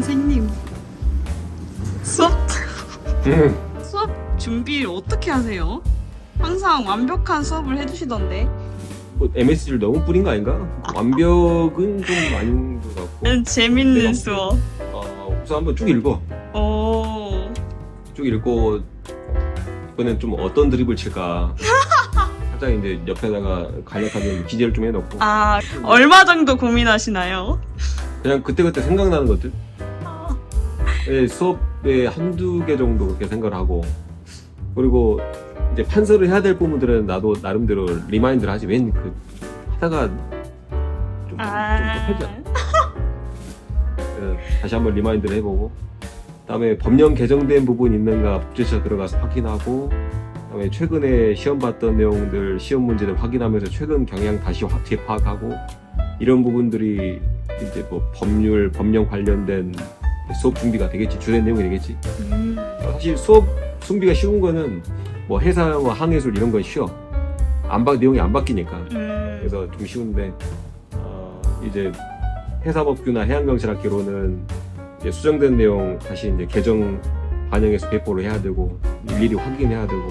선생님. 수업? 수업 준비 어떻게 하세요? 항상 완벽한 수업을 해주시던데. 뭐 MSG를 너무 뿌린 거 아닌가? 완벽은 좀 아닌 것 같고. 음, 재밌는 수업. 어, 우선 한번 쭉 읽어. 오. 쭉 읽고 이번엔 좀 어떤 드립을 칠까? 살짝 이제 옆에다가 간략하게 기재를 좀 해놓고. 아 얼마 정도 고민하시나요? 그냥 그때그때 생각나는 것들 예, 수업에 한두 개 정도 그렇게 생각을 하고 그리고 이제 판서를 해야 될 부분들은 나도 나름대로 리마인드를 하지 왠그 하다가 좀, 아좀 급하지 않아? 그래서 다시 한번 리마인드를 해보고 그다음에 법령 개정된 부분 있는가 복제처 들어가서 확인하고 그다음에 최근에 시험 봤던 내용들 시험 문제들 확인하면서 최근 경향 다시 확 재파악하고 이런 부분들이 이제 뭐 법률 법령 관련된 수업 준비가 되겠지 주된 내용이 되겠지. 음, 사실 수업 준비가 쉬운 거는 뭐 해상어 항해술 이런 건 쉬워. 안 바, 내용이 안 바뀌니까. 음, 그래서 좀 쉬운데 어, 이제 해사법규나 해양경찰학기로는 이제 수정된 내용 다시 이제 개정 반영해서 배포를 해야 되고 일일이 확인해야 되고.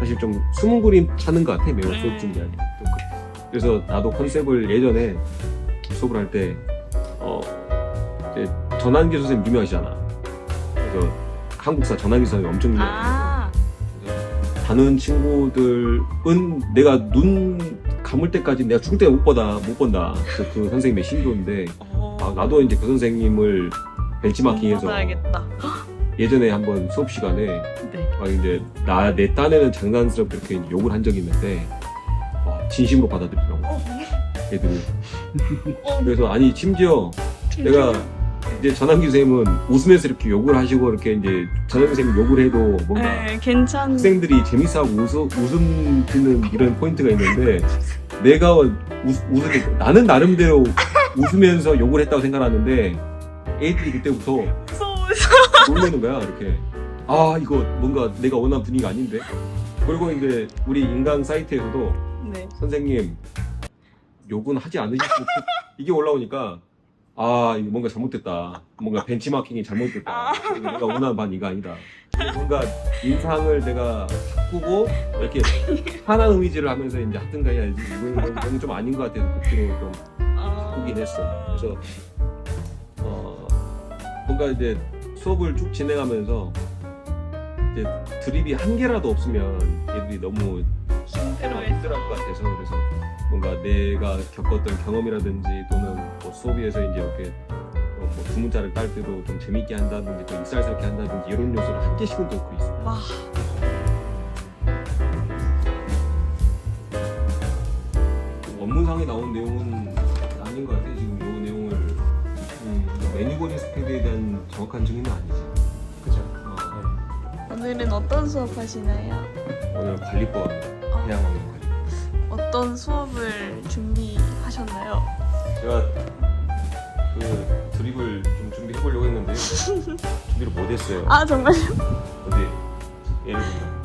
사실 좀 숨은 그림 찾는 것 같아 매우 수업 준비할 때. 좀 그- 그래서 나도 컨셉을 예전에 수업을 할때 어, 이제 전환기 선생님 유명하시잖아. 그래서 한국사 전환기 선생님 엄청 유명해. 아 다른 친구들은 내가 눈 감을 때까지 내가 죽을 때못 보다 못 본다. 그, 그 선생님의 신조인데 어, 아, 나도 이제 그 선생님을 벤치마킹해서 받아야겠다 예전에 한번 수업 시간에 네. 막 이제 나 내 딴에는 장난스럽게 이렇게 이제 욕을 한 적이 있는데 와, 진심으로 받아들이더라고 애들이 어, 그래서 아니 심지어 내가 이제 전환기 선생님은 웃으면서 이렇게 욕을 하시고 이렇게 이제 전환기 선생님 욕을 해도 뭔가 네, 괜찮 학생들이 재밌어하고 웃어, 웃음 드는 이런 포인트가 있는데 내가 웃, 웃으게 나는 나름대로 웃으면서 욕을 했다고 생각하는데 애들이 그때부터 무서워서. 놀라는 거야 이렇게. 아 이거 뭔가 내가 원하는 분위기가 아닌데? 그리고 이제 우리 인강 사이트에서도 네. 선생님 욕은 하지 않으시고 이게 올라오니까 아 이거 뭔가 잘못됐다. 뭔가 벤치마킹이 잘못됐다. 내가 원하는 반 이거 아니다. 뭔가 인상을 내가 바꾸고 이렇게 하나의 이미지를 하면서 이제 하든가 해야지. 이거는, 이거는 좀 아닌 것 같아서 그때로 좀 아, 바꾸긴 했어 그래서 어 뭔가 이제 수업을 쭉 진행하면서 이제 드립이 한 개라도 없으면 얘들이 너무 힘들어 내가 겪었던 경험이라든지 또는 뭐 수업에서 이제 이렇게 어, 뭐 두문자를 딸 때도 좀 재밌게 한다든지 또 익살스럽게 한다든지 이런 요소를 한 개씩은 넣고 있어. 와 원문상에 나온 내용은 아닌 것 같아. 지금 이 내용을 음, 메뉴고리 스피드에 대한 정확한 증인은 아니지. 그죠. 어, 오늘은 어떤 수업 하시나요? 오늘 관리법 해양환경 관리. 어떤 수업을 준비하셨나요? 제가 그 드립을 좀 준비해 보려고 했는데 준비를 못 했어요. 아 정말요? 어디 예를 들면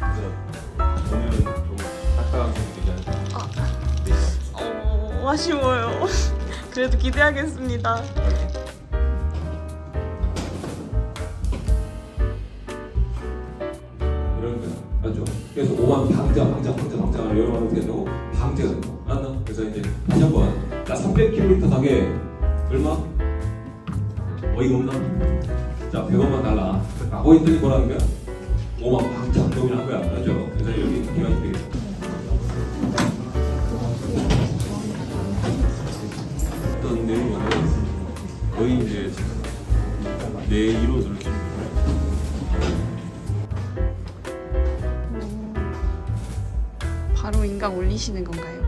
그래서 오늘은 좀 딱딱한 않을까 네. 어 아쉬워요 그래도 기대하겠습니다 이런 거 맞죠? 그래서 5만 방장 방장 방장 방장 여러 번 어떻게 된다고 방제가 된다 알았나? 그래서 이제 다시 한 번 나 300km 가게 얼마? 어이가 없나? 자 100원만 달라 아, 포인트는 뭐라는 거야? 5만 방장 동이한 거야 알죠? 그래서 여기 기가 되겠다 어떤 내용은 거의 이제 내 이론 인강 올리시는 건가요?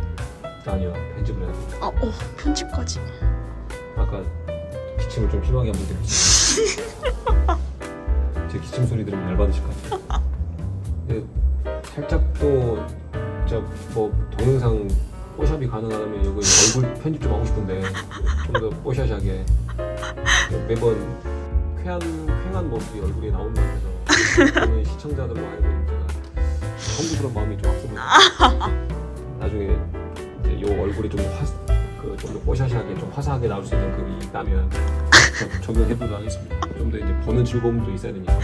아니요 편집을 해야 돼 아, 오 편집까지? 아까 기침을 좀 심하게 한번 드렸어요? 제 기침 소리 들으면 열받으실 것 같아요. 근데 살짝 또저뭐 동영상 뽀샵이 가능하다면 여기 얼굴 편집 좀 하고 싶은데 좀 더 뽀샤샤하게. 매번 쾌한 쾌한 모습이 얼굴에 같아서 저는 시청자들로 하여금 성부스러운 마음이 좀 앞섭니다 나중에 이제 요 얼굴이 좀 화, 그좀더 뽀샤시하게 좀 화사하게 나올 수 있는 글이 있다면 저- 적용해보도록 하겠습니다. 좀 더 이제 보는 즐거움도 있어야 되니까.